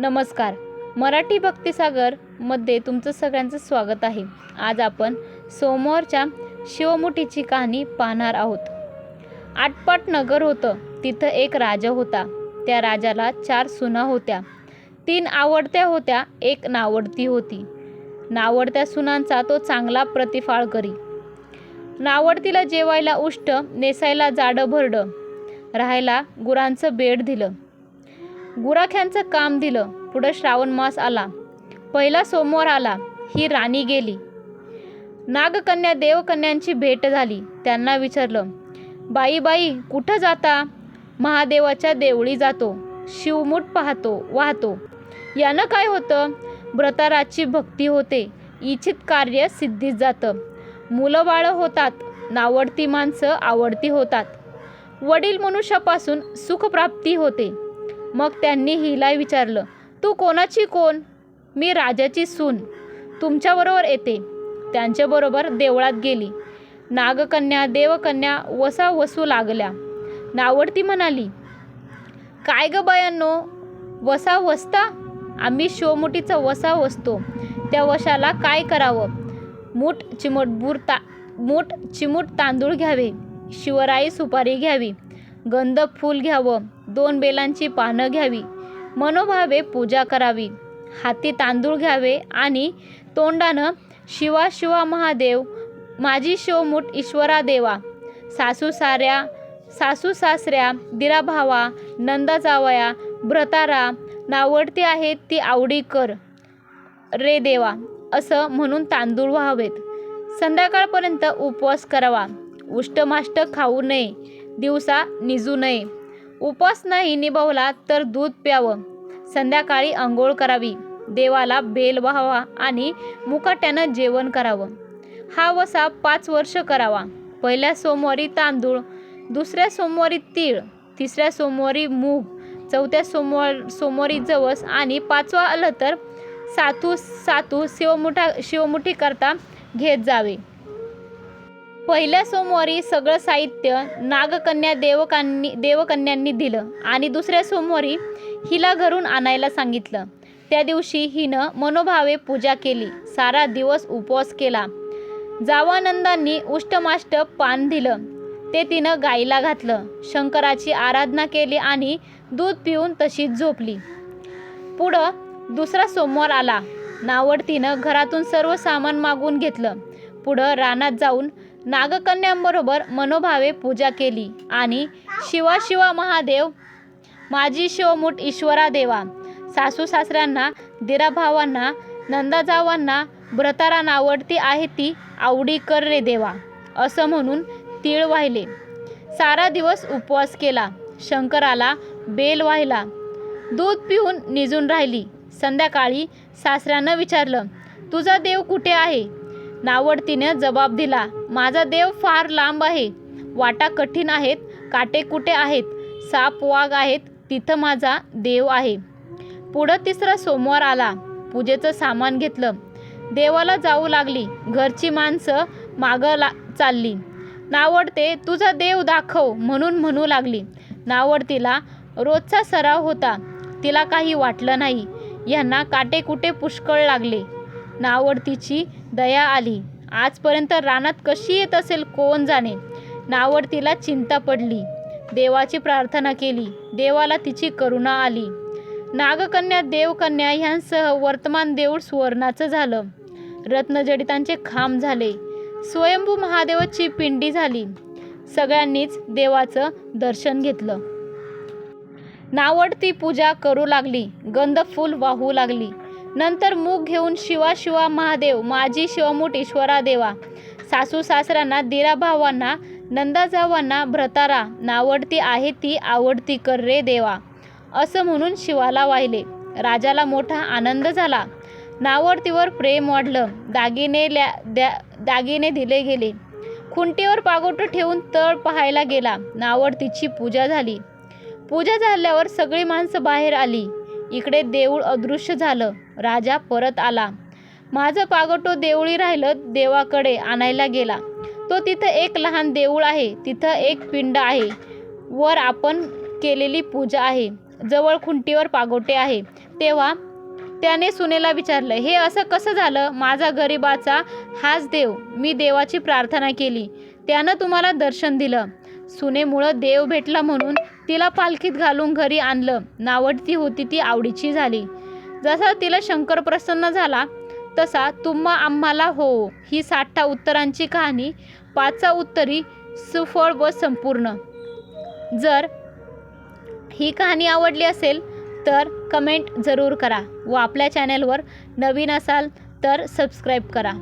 नमस्कार. मराठी भक्तिसागरमध्ये तुमचं सगळ्यांचं स्वागत आहे. आज आपण सोमवारच्या शिवमुठीची कहाणी पाहणार आहोत. आटपाट नगर होतं तिथं एक राजा होता. त्या राजाला चार सुना होत्या. तीन आवडत्या होत्या एक नावडती होती. नावडत्या सुनांचा तो चांगला प्रतिफाळ करी. नावडतीला जेवायला उष्ट नेसायला जाडं भरडं. राहायला गुरांचं बेड दिलं. गुराख्यांचं काम दिलं. पुढं श्रावण मास आला. पहिला सोमवार आला. ही राणी गेली. नागकन्या देवकन्यांची भेट झाली. त्यांना विचारलं बाई बाई कुठं जाता? महादेवाच्या देवळी जातो. शिवमूठ पाहतो वाहतो. यानं काय होतं? व्रताराची भक्ती होते. इच्छित कार्य सिद्धीत जातं. मुलं बाळं होतात. नावडती माणसं आवडती होतात. वडील मनुष्यापासून सुखप्राप्ती होते. मग त्यांनी हिला विचारलं तू कोणाची कोण? मी राजाची सून. तुमच्याबरोबर येते. त्यांच्याबरोबर देवळात गेली. नागकन्या देवकन्या वसा वसू लागल्या. नावडती म्हणाली काय ग बयांनो वसा वसता आम्ही शोमुटीचा वसा वसतो. त्या वशाला काय करावं? मूठ चिमटबूर ता मूठ चिमूट तांदूळ घ्यावे. शिवराई सुपारी घ्यावी. गंध फूल घ्यावं. दोन बेलांची पानं घ्यावी. मनोभावे पूजा करावी. हाती तांदूळ घ्यावे आणि तोंडानं शिवा शिवा महादेव माझी शिवमूठ ईश्वरा देवा सासू साऱ्या सासू सासऱ्या दिरा भावा नंदा जावया भ्रतारा नावडती आहेत ती आवडी कर रे देवा असं म्हणून तांदूळ व्हावेत. संध्याकाळपर्यंत उपवास करावा. उष्टमाष्ट खाऊ नये. दिवसा निजू नये. उपवास नाही निभावला तर दूध प्यावं. संध्याकाळी आंघोळ करावी. देवाला बेल व्हावा आणि मुकाट्यानं जेवण करावं. हा वसा पाच वर्ष करावा. पहिल्या सोमवारी तांदूळ दुसऱ्या सोमवारी तीळ तिसऱ्या सोमवारी मूग चौथ्या सोमवार सोमवारी जवस आणि पाचवा आलं तर सातू सातू शिवमुठा शिवमुठी करता घेत जावे. पहिल्या सोमवारी सगळं साहित्य नागकन्या देवकांनी देवकन्यांनी दिलं आणि दुसऱ्या सोमवारी हिला घरून आणायला सांगितलं. त्या दिवशी हिनं मनोभावे पूजा केली सारा दिवस उपवास केला. जावानंदांनी उष्टमाष्ट पान दिलं. ते तिनं गाईला घातलं शंकराची आराधना केली आणि दूध पिऊन तशीच झोपली. पुढं दुसरा सोमवार आला. नावड तिनं घरातून सर्व सामान मागून घेतलं. पुढं रानात जाऊन नागकन्यांबरोबर मनोभावे पूजा केली आणि शिवा शिवा महादेव माझी शिवमूठ ईश्वरा देवा सासू सासऱ्यांना दिराभावांना नंदाजावांना व्रतारा नावडती आहे ती आवडी कर रे देवा असं म्हणून तीळ वाहिले. सारा दिवस उपवास केला. शंकराला बेल वाहिला. दूध पिऊन निजून राहिली. संध्याकाळी सासऱ्यानं विचारलं तुझा देव कुठे आहे? नावडतीने जबाब दिला माझा देव फार लांब आहे. वाटा कठीण आहेत काटे कुठे आहेत साप वाघ आहेत तिथं माझा देव आहे. पुढं तिसरा सोमवार आला. पूजेचं सामान घेतलं. देवाला जाऊ लागली. घरची माणसं मागं ला चालली. नावडते तुझा देव दाखव म्हणून म्हणू लागली. नावडतीला रोजचा सराव होता. तिला काही वाटलं नाही. यांना काटे कुठे पुष्कळ लागले. नावडतीची दया आली. आजपर्यंत रानात कशी येत असेल कोण जाणे? नावडतीला चिंता पडली. देवाची प्रार्थना केली. देवाला तिची करुणा आली. नागकन्या देवकन्या ह्यांसह वर्तमान देऊळ सुवर्णाचं झालं. रत्नजडितांचे खांब झाले. स्वयंभू महादेवाची पिंडी झाली. सगळ्यांनीच देवाचं दर्शन घेतलं. नावडती पूजा करू लागली. गंध फूल वाहू लागली. नंतर मूग घेऊन शिवा शिवा महादेव माझी शिवमूठ ईश्वरा देवा सासू सासऱ्यांना दिरा भावांना नंदाजावांना भ्रतारा नावडती आहे ती आवडती कर रे देवा असं म्हणून शिवाला वाहिले. राजाला मोठा आनंद झाला. नावडतीवर प्रेम वाढलं. दागिने ल्या द्या दागिने दिले गेले. खुंटीवर पागोटं ठेवून तळ पाहायला गेला. नावडतीची पूजा झाली. पूजा झाल्यावर सगळी माणसं बाहेर आली. इकडे देऊळ अदृश्य झालं. राजा परत आला. माझं पागोटो देवळी राहिलं देवाकडे आणायला गेला. तो तिथं एक लहान देऊळ आहे. तिथं एक पिंड आहे. वर आपण केलेली पूजा आहे. जवळ खुंटीवर पागोटे आहे. तेव्हा त्याने सुनेला विचारलं हे असं कसं झालं? माझा गरिबाचा हाच देव. मी देवाची प्रार्थना केली. त्यानं तुम्हाला दर्शन दिलं. सुनेमुळं देव भेटला म्हणून तिला पालखीत घालून घरी आणलं. नावडती होती ती आवडीची झाली. जसा तिला शंकर प्रसन्न झाला तसा तुम्हा आम्हाला हो ही साठा उत्तरांची कहाणी पाचा उत्तरी सुफळ व संपूर्ण. जर ही कहाणी आवडली असेल तर कमेंट जरूर करा व आपल्या चॅनलवर नवीन असाल तर सबस्क्राईब करा.